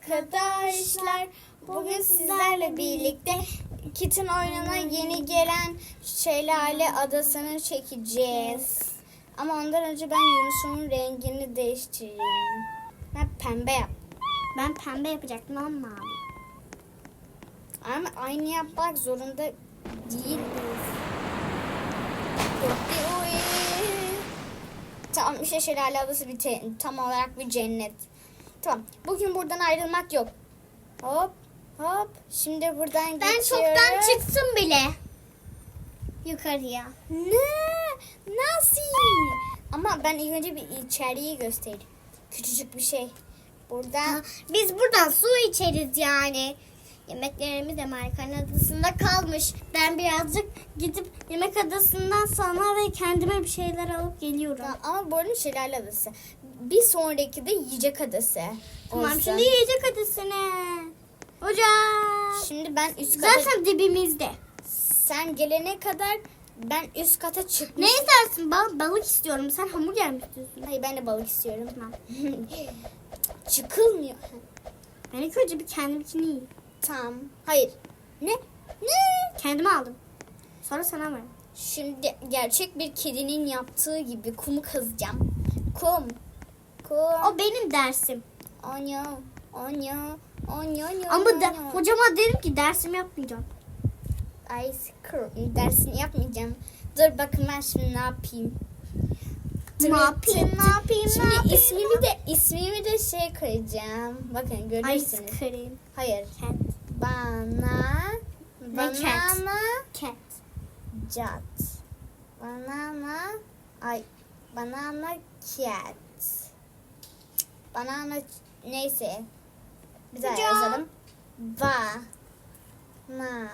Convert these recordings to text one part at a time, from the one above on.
arkadaşlar. Bugün sizlerle birlikte Kit'in oyununa yeni gelen Şelale Adası'nı çekeceğiz. Ama ondan önce ben Yunus'un rengini değiştireyim. Ben pembe yap. Ben pembe yapacaktım ama mavi. Ama aynı yapmak zorunda değiliz. Tamam işte Şelale Adası bir tam olarak bir cennet. Tamam bugün buradan ayrılmak yok. Hop hop şimdi buradan Ben geçiyoruz. çoktan çıktım bile. Yukarıya. Ne? Nasıl? Ama ben ilk önce bir içeriği göstereyim. Küçücük bir şey. Buradan Biz buradan su içeriz yani. Yemeklerimiz Amerikan adasında kalmış. Ben birazcık gidip yemek adasından sonra ve kendime bir şeyler alıp geliyorum. Tamam, ama bu arada Şelale Adası. Bir sonraki de Yiyecek Adası. Tamam olsun. şimdi yiyecek adasına. Hocam. Şimdi ben üst kata... Zaten dibimizde. Sen gelene kadar ben üst kata çıkmış. Ne istersin? Bal balık istiyorum. Sen hamburger mi istiyorsun? Hayır ben de balık istiyorum. Tamam. Çıkılmıyor. Ben ilk önce bir kendimkini yiyeyim. Tamam. Hayır. Ne? Ne? Kendime aldım. Sonra sana ver. Şimdi gerçek bir kedinin yaptığı gibi kumu kazacağım. Kum. O benim dersim. Onyo. Onyo. Onyo. Onyo. Ama da, hocama derim ki dersimi yapmayacağım. Ice cream dersini yapmayacağım. Dur bakın ben şimdi ne yapayım. Ne yapayım, ne yapayım, ne Şimdi yapayım, ismimi de ismimi de şey koyacağım. Bakın Ice görürsünüz. cream. Hayır. Cat. Bana Ne banana Cat. cat. Banana ay banana cat. Banana neyse. Bir daha Hocam. yazalım. Ba na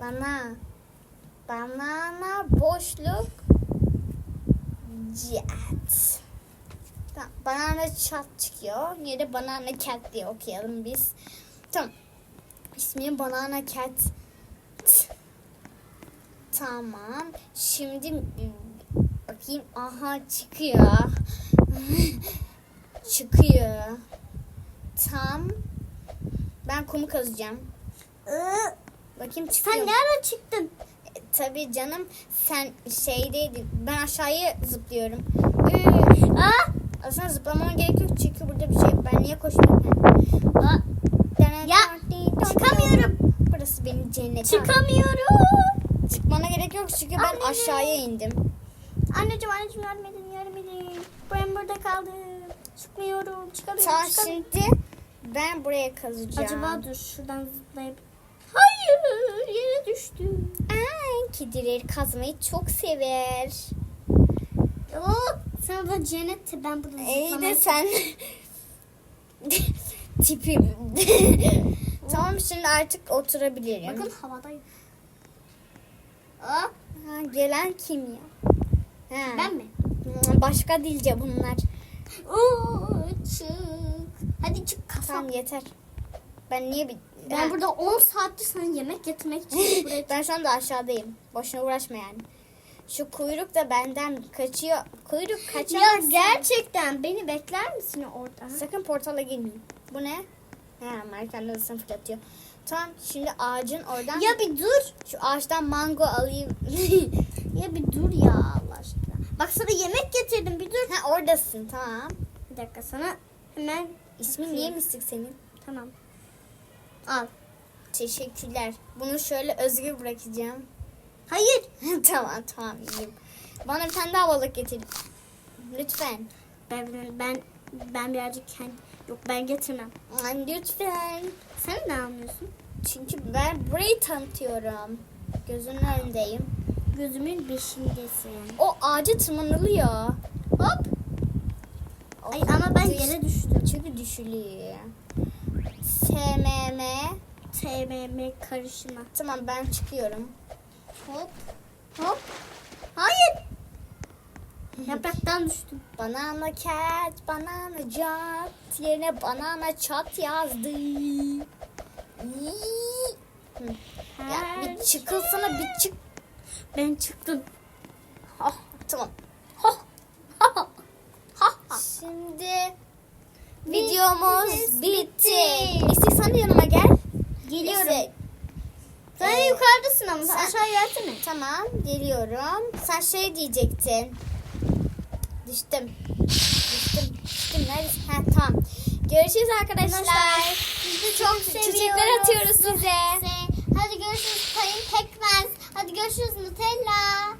bana banana boşluk cat. Tamam, banana chat çıkıyor. De banana cat diye okuyalım biz. Tamam. İsmi banana cat. Tamam. Şimdi bakayım. Aha çıkıyor. çıkıyor. Tam. Ben kumu kazacağım. Bakayım çıkıyor. Sen ne ara çıktın? E, Tabii canım sen şeydeydin. Ben aşağıya zıplıyorum. Aa, Aslında zıplamama gerek yok çünkü burada bir şey. Ben niye koşmuyorum? aa, Ya, çıkamıyorum. Burası benim cennetim. çıkamıyorum. Çıkmana gerek yok çünkü ben aşağıya indim. Anneciğim anneciğim yardım edin yardım edin. Ben burada kaldım. Çıkmıyorum çıkamıyorum. Tamam çıkamıyorum. şimdi ben buraya kazacağım. Acaba dur şuradan zıplayıp. Hayır yere düştüm. Ay, kediler kazmayı çok sever. Oo, sen burada cennet ben burada İyi de sen tipim. tamam şimdi artık oturabilirim. Bakın havadayım. Ha, gelen kim ya? Ha. Ben mi? Başka dilce bunlar. Çık. Hadi çık kafa. Tamam yeter. Ben niye bir... Ben burada 10 saattir sana yemek getirmek için buraya ben şu anda aşağıdayım. Boşuna uğraşma yani. Şu kuyruk da benden kaçıyor. Kuyruk Ya kaçamaz. gerçekten beni bekler misin orada? Sakın portala girmeyin. Bu ne? He, Amerikan adasını fırlatıyor. Tamam şimdi ağacın oradan... Ya bir dur. Şu ağaçtan mango alayım. Ya bir dur ya. Bak sana yemek getirdim bir dur. ha oradasın tamam. Bir dakika sana hemen İsmin niye mistik senin? tamam. Al. Teşekkürler. Bunu şöyle özgür bırakacağım. Hayır. tamam tamam yiyeyim. Bana bir tane daha balık getir. Lütfen. Ben ben ben birazcık kendi yok ben getirmem. Aman lütfen. Sen ne anlıyorsun? Çünkü ben burayı tanıtıyorum. Gözünün önündeyim. Gözümün beşindesin. O ağaca tırmanılıyor. Hop. Ay ama ben düş- yere düştüm. Çünkü düşülüyor. SMM. TMM karışımı. Tamam ben çıkıyorum. Hop. Hop. Hayır. Yapraktan düştüm. Banana cat, banana cat. Yerine banana chat yazdı. Hı. Ya bir çıkılsana bir çık. Ben çıktım. Ha, tamam. Ha, ha, ha. Şimdi videomuz bitti. bitti. İstiyorsan yanıma gel. Geliyorum. İstek. Sen ee, yukarıdasın ama sen, aşağı gelsene. Tamam geliyorum. Sen şey diyecektin. Düştüm. Düştüm. Düştüm. Neredesin? Ha tamam. Görüşürüz arkadaşlar. Sizi çok seviyoruz. Çiçekler atıyoruz size. size. Hadi görüşürüz Sayın Pekmez. Hadi görüşürüz Nutella.